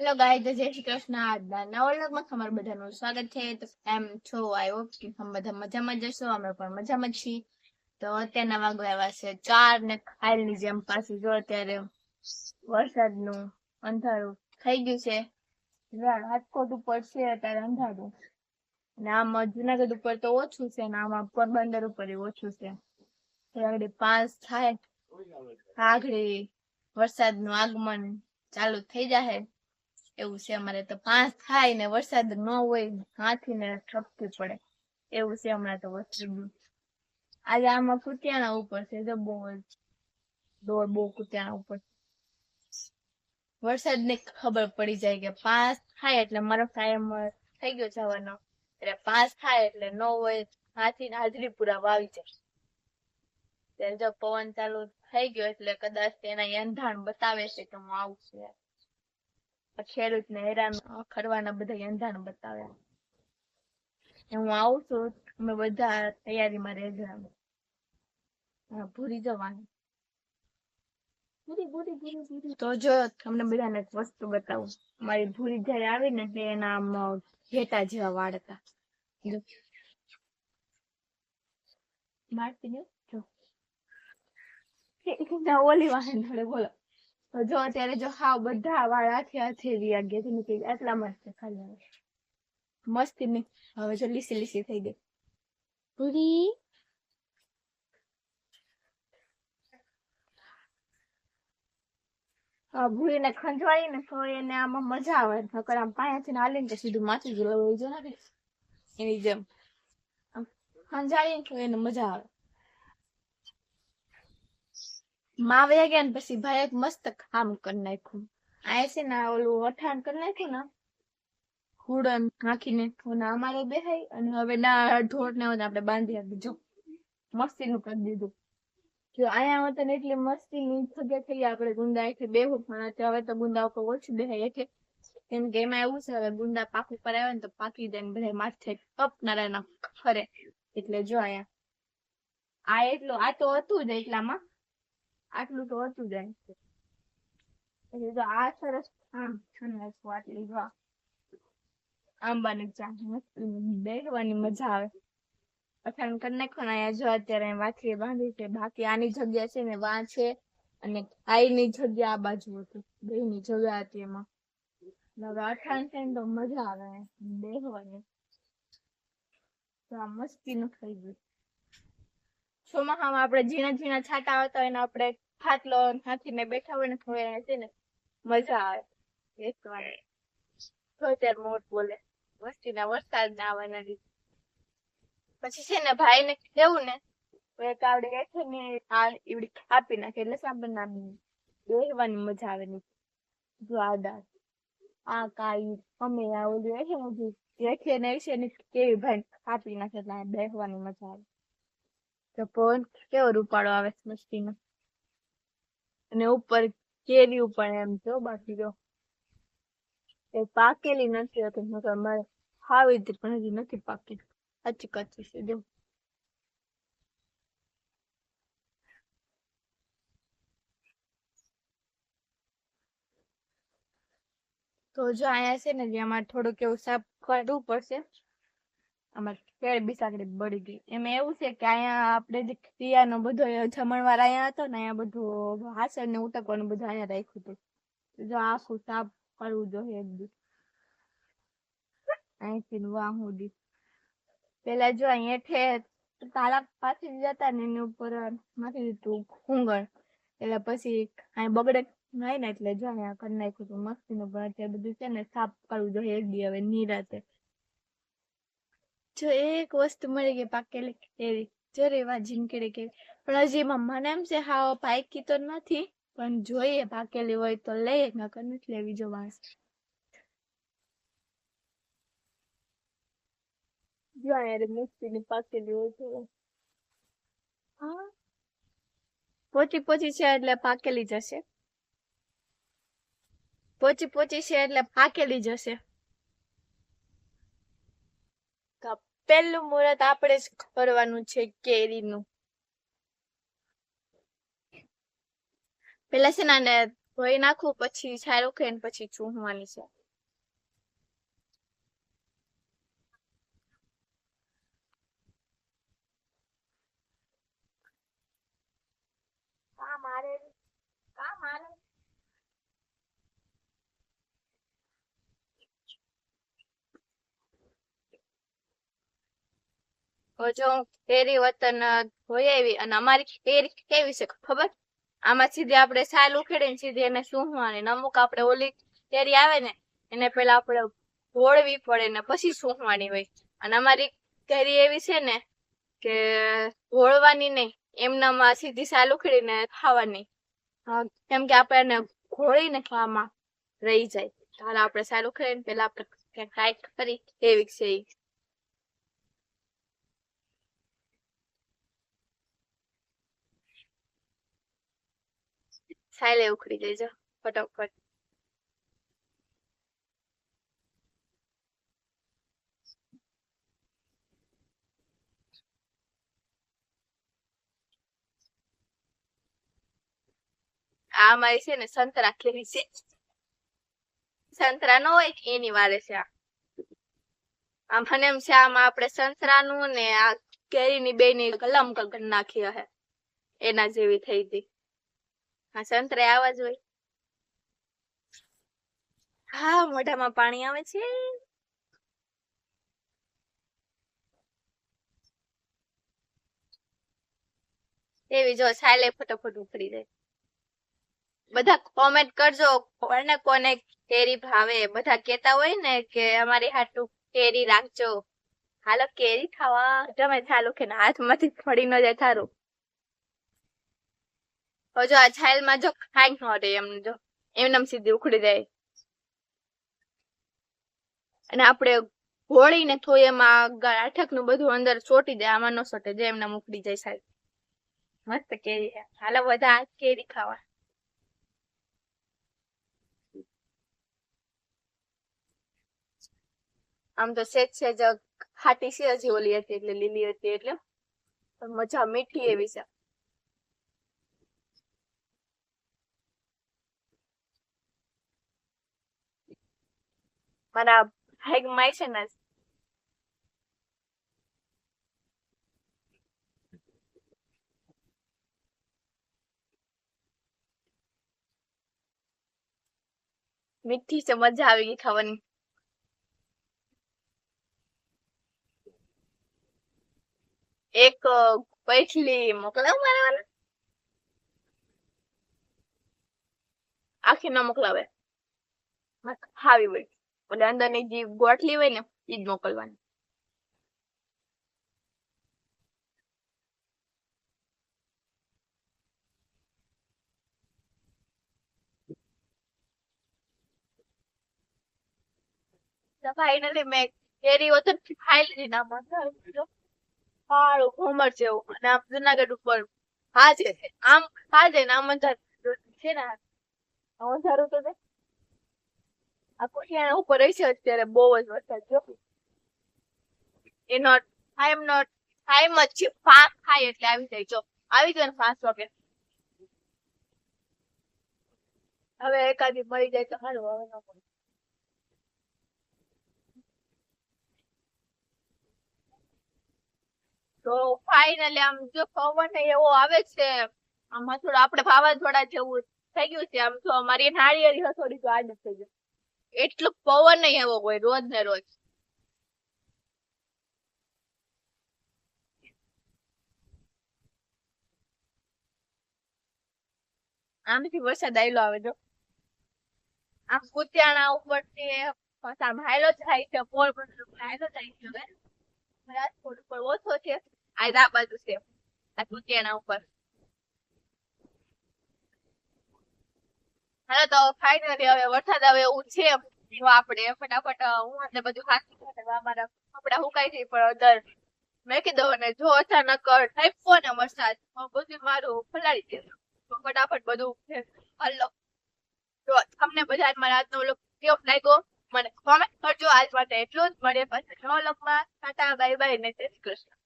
Hello ગાય તો જય શ્રી કૃષ્ણ. આજના નવા વ્લોગમાં તમારું બધાનું સ્વાગત છે. એમ છો આઈ હોપ કે તમે બધા મજામાં જશો અમે પણ મજામાં છીએ. તો અત્યારના વાગો આવ્યા છે ચાર ને ખાયલની જેમ પાછું જો અત્યારે વરસાદનું અંધારું થઈ ગયું છે. રાજકોટ ઉપર છે, અત્યારે અંધારું. ને આમ જુનાગઢ ઉપર તો ઓછું છે ને આમાં પોરબંદર ઉપર ઓછું છે. આગળ પાસ થાય. આગળ વરસાદનું આગમન ચાલુ થઈ જાય એવું છે અમારે તો પાંચ થાય ને વરસાદ ન હોય, હાથી ને ઠપકી પડે. એવું છે હમણાં તો આજે આમાં કુતિયાના ઉપર છે તો બહુ જ. દોડ બહુ કુતિયાના ઉપર. વરસાદ ને ખબર પડી જાય કે પાંચ થાય એટલે મારો ટાઈમ થઈ ગયો જવાનો. એટલે પાંચ થાય એટલે ન હોય હાથી ને હાજરી પૂરા વાવી જાય. ત્યારે જો પવન ચાલુ થઈ ગયો એટલે કદાચ તેના એંધાણ બતાવે છે કે હું આવું છું એમ. ખેડૂત ને હેરાન કરવાના બધા એંધાણ બતાવે. હું આવું છું, અમે બધા તૈયારીમાં રહેજો ભૂરી જવાનું. તો જો, તમને બધાને વસ્તુ બતાવું. મારી ભૂરી જયારે આવી ને એટલે એના આમ ઘેટા જેવા વાળ હતા મારતી ઓલી વાહન થોડે બોલો. જો અત્યારે જો હાવ બધા વાળા થયા છે રહ્યા ગયા છે નીકળી ગયા. એટલા મસ્ત ખાલી. મસ્તી ની હવે જો લીસી લીસી થઈ ગઈ. પૂરી ભૂરીને ખંજવાળી ને તો એને આમાં મજા આવે. નકર આમ પાયાથી હાલીને ને સીધું માથું જ લઈ જો ને એની જેમ. આમ ખંજાળી તો એને મજા આવે. માં વયા ગયા ને પછી ભાઈ એક મસ્ત કામ કરી નાખ્યું. આ છે ને ઓલું અઠાણ કરી નાખ્યું ને હુડન નાખીને. અને અમારે બેહાય અને હવે ના ઢોર ને આપણે બાંધી આપી જો મસ્તી નું કરી દીધું. જો અહીંયા હતા ને એટલી મસ્તી ની જગ્યા થઈ આપણે ગુંદા એટલે બેહો પણ હવે તો ગુંદા ઉપર ઓછું બેહાય એટલે કેમ કે એમાં એવું છે હવે ગુંદા પાક ઉપર આવે ને તો પાકી જાય ને બધા માથે કપ ના ફરે એટલે જો અહીંયા. આ એટલું આ તો હતું જ એટલામાં. આટલું તો હતું જ. એટલે તો આ સરસ આમ ઠંડા આટલી વાહ આંબાની ચા બેસવાની મજા આવે. અઠાણ કરી નાખો ને અહીંયા જો અત્યારે વાથીએ બાંધી છે. બાકી આની જગ્યા છે ને, વા છે અને આઈની જગ્યા આ બાજુ હતી. બેની જગ્યા હતી એમાં. હવે અઠાણ છે ને તો મજા આવે બેસવાની તો આ મસ્તી નું થઈ ગયું. ચોમાસામાં આપણે ઝીણા ઝીણા છાંટા આવતા હોય ને આપણે ખાટલો નાખીને બેઠા હોય ને તો એને છે ને મજા આવે. બેસવાની તો અત્યારે મોટ બોલે, વસ્તીના વરસાદ ના આવવાના લીધે પછી છે ને ભાઈ ને કેવું ને એક આવડે હેઠે ને આ ઈવડી કાપી નાખે, એટલે સાંભળ ના બેહવાની મજા આવે ની જો આ દાળ આ કાઈ, અમે આ ઓલું છે ને હેઠે ને છે ને કેવી ભાઈ કાપી નાખે એટલે બેહવાની મજા આવે. તો પવન કેવો રૂપાળો આવે છે મસ્તીનો? અને ઉપર કેરી ઉપર એમ જો બાકી જો. એ પાકેલી નથી હોતી, નકર મારે ખાવી હતી પણ હજી નથી પાકી કાચી કાચી છે, જો. તો જો અહીંયા છે ને જે અમારે થોડુંક એવું સાફ કરવું પડશે. આમાં કેળ બિસાકડી બળી ગઈ. એમાં એવું છે કે અહીંયા આપણે જે ક્રિયાનો બધો જમણવાર અહીંયા હતો ને અહીંયા બધું હાસણ ને ઉટકવાનું બધું અહીંયા રાખ્યું હતું. જો આખું સાફ કરવું જોઈએ એક દી. અહીંથી વાહ સુધી પેલા જો અહીંયા હેઠે પાસે જતા ને એની ઉપર નાખી દીધું ખૂંગણ એટલે પછી અહીં બગડે નહીં ને એટલે જો અહીંયા કરી નાખ્યું હતું. મસ્તીનું પણ અત્યારે બધું છે ને સાફ કરવું જોઈએ એક દી હવે નિરાતે. જો એક વસ્તુ મળી ગઈ પાકેલી કેરી જો રેવા ઝીંકડી કેરી પણ હજી એમાં મને એમ છે હા પાકી તો નથી પણ જોઈએ પાકેલી હોય તો લઈએ નકર નથી લેવી જો વાંસ જો પાકેલી હોય તો. હા. પોચી પોચી છે એટલે પાકેલી જશે. પોચી પોચી છે એટલે પાકેલી જશે તો પહેલું મુહૂર્ત આપણે જ કરવાનું છે કેરીનું. પેલા છે ને ધોઈ નાખું, પછી છાલ ખાઈ ને પછી ચૂંટવાની છે કા મારે કા મારે હવે જો એરી વતન હોય એવી અને અમારી એરી કેવી છે ખબર? આમાં સીધી આપણે છાલ ઉખેડીને સીધી એને સૂંઘવાની અમુક આપણે ઓલી કેરી આવે ને, એને પેલા આપણે ભોળવી પડે ને પછી સૂંઘવાની હોય. અને અમારી કેરી એવી છે ને કે ભોળવાની નહીં, એમનામાં સીધી છાલ ઉખેડીને ખાવાની. કેમ કે આપણે એને ઘોળીને ખાવામાં રહી જાય. હાલ આપણે છાલ ઉખેડીને પેલા આપણે ટ્રાય કરી, એવી છે ઈ. છાલે ઉખડી દેજો ફટાફટ. આ મારી છે ને સંતરા ખેરી છે? સંતરા નો હોય એની વારે છે આ. આમ મને એમ છે, આમાં આપણે સંતરાનું ને આ કેરીની બે ની કલમ નાખી હે. એના જેવી થઈ હતી હા, સંતરે આવા જ હોય. હા, મોઢામાં પાણી આવે છે. એવી જો છાલે ફટાફટ ઉખડી જાય. બધા કોમેન્ટ કરજો. કોને કોને કેરી ભાવે. બધા કેતા હોય ને કે અમારી હાટુ કેરી રાખજો. હાલો, કેરી ખાવા. તમે ચાલો કે હાથમાંથી પડી ન જાય થારું. હવે જો આ છાલમાં જો ખાઈ ન રહે એમ જો એમને સીધી ઉખડી જાય. અને આપણે ઘોળીને થોય એમાં આઠકનું બધું અંદર ચોટી જાય આમાં ન સોટે જે એમને ઉખડી જાય સાહેબ. મસ્ત કેરી હાલો, બધા કેરી ખાવા. આમ તો સેજ સેજ ખાટી છે હજી ઓલી હતી એટલે લીલી હતી એટલે. મજા મીઠી એવી છે. મારા ભાઈ માય છે ને. મીઠી છે, મજા આવી ગઈ ખાવાની. એક પૈઠલી મોકલાવ મારે વાલા આખી ન મોકલાવે. ખાવી હોય એટલે અંદરની જે ગોઠલી હોય ને એ જ મોકલવાની ફાઇનલી મેં કેરી વતન ખાઈ લીધી, ના મજા આવી ગયો કાળું ઘુમર જેવું. અને આમ જુનાગઢ ઉપર હાજે આમ હાજે ને આમ અંધારું. છે ને અંધારું તો આ કોઠિયાણા ઉપર છે અત્યારે? બહુ જ વરસાદ જો એનો ટાઈમ નોટ ટાઈમ જ છે ફાસ્ટ થાય એટલે આવી જાય. જો, આવી ગયો ને ફાસ્ટ વાગે હવે એકાદી મળી જાય તો સારું હવે ન મળે તો ફાઇનલી આમ જો પવન એવો આવે છે. આમાં થોડું આપણે વાવાઝોડા જેવું થઈ ગયું છે. આમ તો અમારી નાળિયેરી હથોડી તો આડ થઈ ગયું એટલું પવન નહીં એવો હોય, રોજ ને રોજ. આમથી વરસાદ આવેલો આવે જો. આમ કુતિયાણા ઉપરથી પાછા હાયલો થાય છે, પોળ પર હાયલો થાય છે રાજકોટ ઉપર ઓછો છે. આ બાજુ છે, આ કુતિયાણા ઉપર. હાલો તો ફાઇનલી હવે વરસાદ આવે એવું છે આપણે ફટાફટ હું એટલે બધું ખાસી અમારા કપડા સુકાઈ જાય પણ અંદર મેં કીધું અને જો અચાનક ટાઈપો ને વરસાદ બધું મારું ફલાડી તો ફટાફટ બધું હલો. તો તમને બધા મારા આજનો વ્લોગ કેવો લાગ્યો? મને કોમેન્ટ કરજો. આજ માટે એટલું જ. મળે પછી નવો માં. ટાટા બાય બાય ને જય કૃષ્ણ.